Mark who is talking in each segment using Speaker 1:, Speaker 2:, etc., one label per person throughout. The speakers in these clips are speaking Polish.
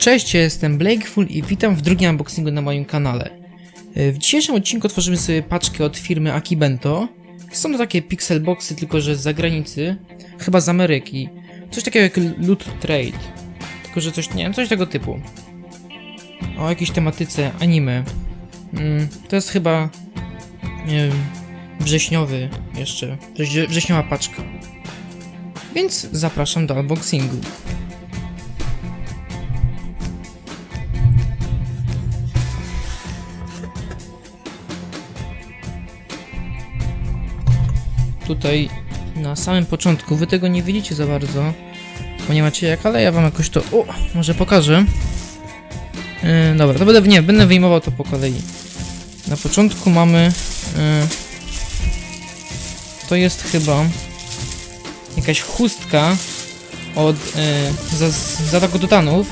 Speaker 1: Cześć, ja jestem Blakeful i witam w drugim unboxingu na moim kanale. E, W dzisiejszym odcinku otworzymy sobie paczkę od firmy Akibento. Są to takie pixel boxy, tylko że z zagranicy, chyba z Ameryki. Coś takiego jak Loot Trade. Tylko że coś, nie wiem, coś tego typu. O jakiejś tematyce anime. Mm, to jest chyba, wiem, wrześniowy jeszcze, wrześ- wrześniowa paczka. Więc zapraszam do unboxingu. Tutaj na samym początku. Wy tego nie widzicie za bardzo, bo nie macie jak, ale ja wam jakoś to. O, może pokażę. Yy, dobra, to będę nie, będę wyjmował to po kolei. Na początku mamy. Yy, to jest chyba jakaś chustka od yy, za, z ataku tytanów.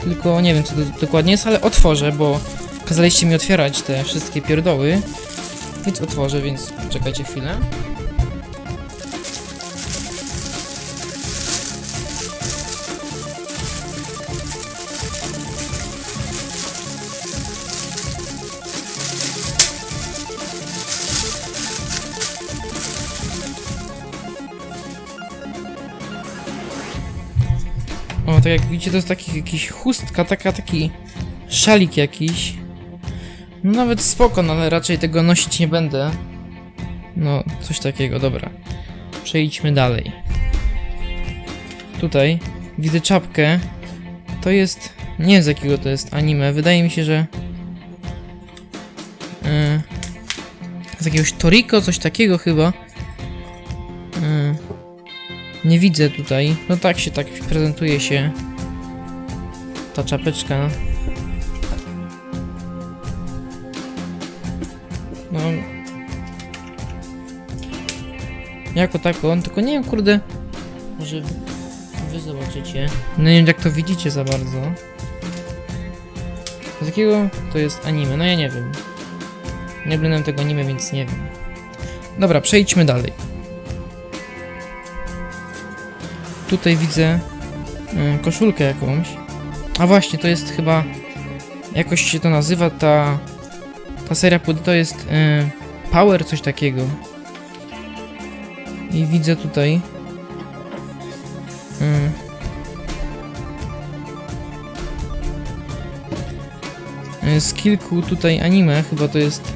Speaker 1: Tylko nie wiem co to dokładnie jest, ale otworzę, bo kazaliście mi otwierać te wszystkie pierdoły. Więc otworzę, więc czekajcie chwilę. O, tak jak widzicie, to jest taki jakiś chustka, taka, taki szalik jakiś. No nawet spoko, no ale raczej tego nosić nie będę. No, coś takiego, dobra. Przejdźmy dalej. Tutaj widzę czapkę. To jest... Nie wiem z jakiego to jest anime. Wydaje mi się, że... Yy, z jakiegoś Toriko, coś takiego chyba. Yy, nie widzę tutaj. No tak się, tak prezentuje się ta czapeczka. No. Jako taką, tylko nie wiem, kurde. Może wy zobaczycie. No nie wiem, jak to widzicie za bardzo. Z jakiego to jest anime? No ja nie wiem. Nie oglądam tego anime, więc nie wiem. Dobra, przejdźmy dalej. Tutaj widzę y, koszulkę jakąś. A właśnie, to jest chyba. Jakoś się to nazywa ta pod to jest e, Power, coś takiego. I widzę tutaj. e, e, z kilku tutaj anime, chyba to jest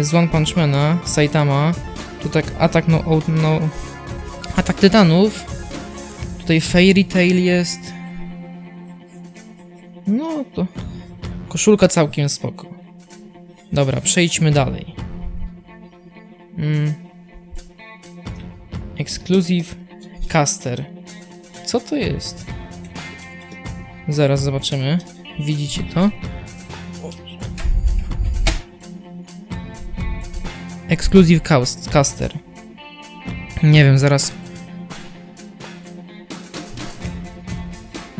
Speaker 1: z One Punch Mana, Saitama. Tu tak atak no, no atak tytanów. Tutaj Fairy Tail jest. No to koszulka całkiem spoko. Dobra, przejdźmy dalej. Mm. Exclusive caster. Co to jest? Zaraz zobaczymy. Widzicie to? Exclusive cast- caster. Nie wiem, zaraz.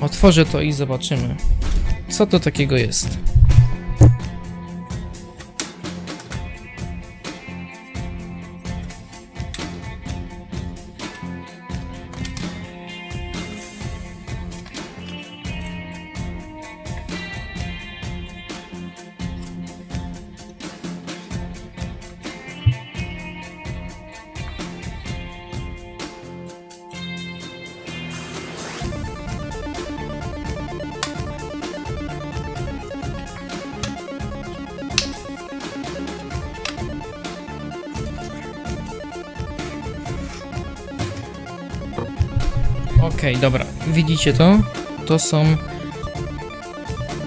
Speaker 1: Otworzę to i zobaczymy. Co to takiego jest? Okej, dobra. Widzicie to? To są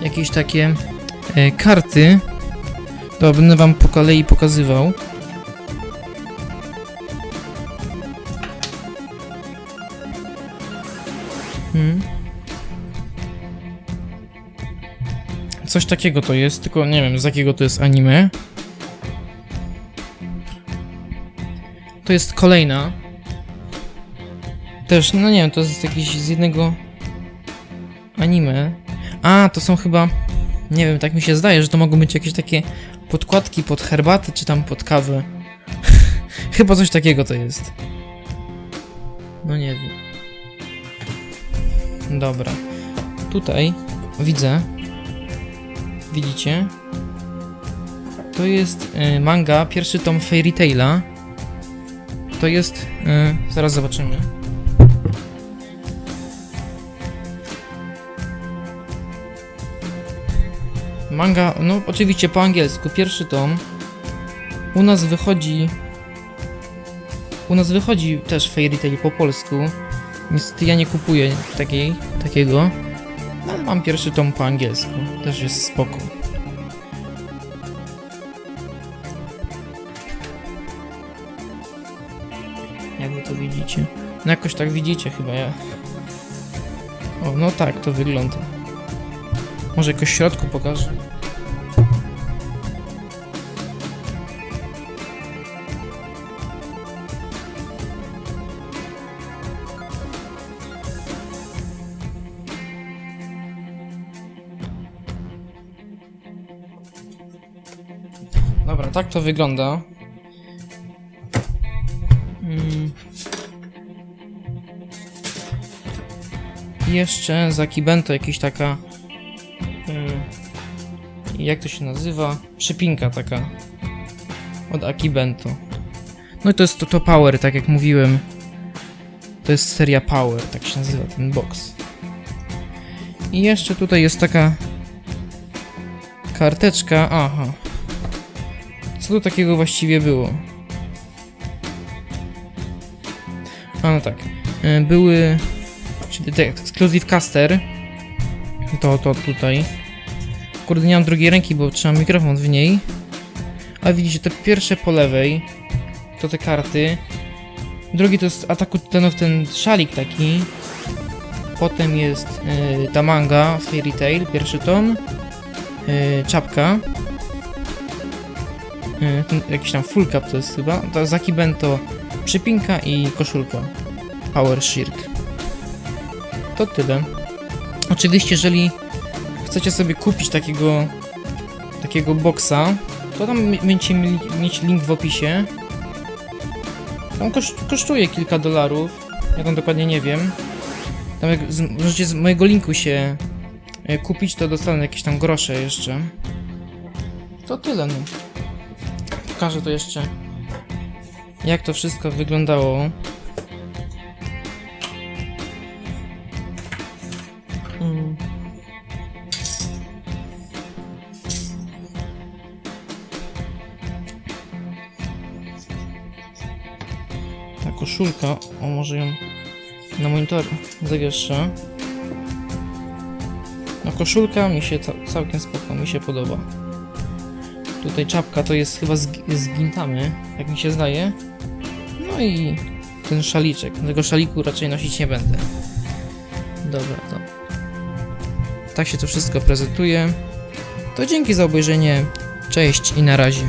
Speaker 1: jakieś takie e, karty. To będę wam po kolei pokazywał. Hmm. Coś takiego to jest, tylko nie wiem z jakiego to jest anime. To jest kolejna też, no nie wiem, to jest jakiś z jednego anime. A, to są chyba, nie wiem, tak mi się zdaje, że to mogą być jakieś takie podkładki pod herbatę, czy tam pod kawę. chyba coś takiego to jest. No nie wiem. Dobra. tutaj widzę, widzicie, to jest y, manga, pierwszy tom Fairy Taila. To jest, y, zaraz zobaczymy. Manga, no oczywiście po angielsku, pierwszy tom. U nas wychodzi. U nas wychodzi też Fairy Tail po polsku. Niestety ja nie kupuję takiej, takiego. No, ale mam pierwszy tom po angielsku. Też jest spoko. Jak wy to widzicie? No jakoś tak widzicie chyba ja. O, no tak to wygląda. Może jakoś w środku pokażę. Dobra, tak to wygląda. Mm. Jeszcze za Kibento jakiś taka. Jak to się nazywa? Przypinka taka. Od Akibento. No i to jest to, to Power, tak jak mówiłem. To jest seria Power, tak się nazywa ten box. I jeszcze tutaj jest taka karteczka. Aha. Co tu takiego właściwie było? A no tak. Y, Były. Czyli Exclusive Caster. To, to tutaj. Kurde, nie mam drugiej ręki, bo trzymam mikrofon w niej. Ale widzicie, te pierwsze po lewej to te karty. Drugi to jest ataku tytanów, ten szalik taki. Potem jest y, ta manga, Fairy Tail, pierwszy tom. Y, czapka. Y, ten, jakiś tam full cap to jest chyba. To Zaki Bento, przypinka i koszulka. Power Shirt. To tyle. Oczywiście, jeżeli chcecie sobie kupić takiego takiego boxa, to tam będziecie mieć link w opisie. Koszt, kosztuje kilka dolarów. Ja tam dokładnie nie wiem. Tam jak z, możecie z mojego linku się e, kupić, to dostanę jakieś tam grosze jeszcze. To tyle, no. Pokażę to jeszcze, jak to wszystko wyglądało. Ta koszulka, o może ją na monitor zawieszczę. No koszulka mi się ca- całkiem spoko, mi się podoba. Tutaj czapka to jest chyba z, z jak mi się zdaje. No i ten szaliczek. Tego szaliku raczej nosić nie będę. Dobra, to tak się to wszystko prezentuje. To dzięki za obejrzenie. Cześć i na razie.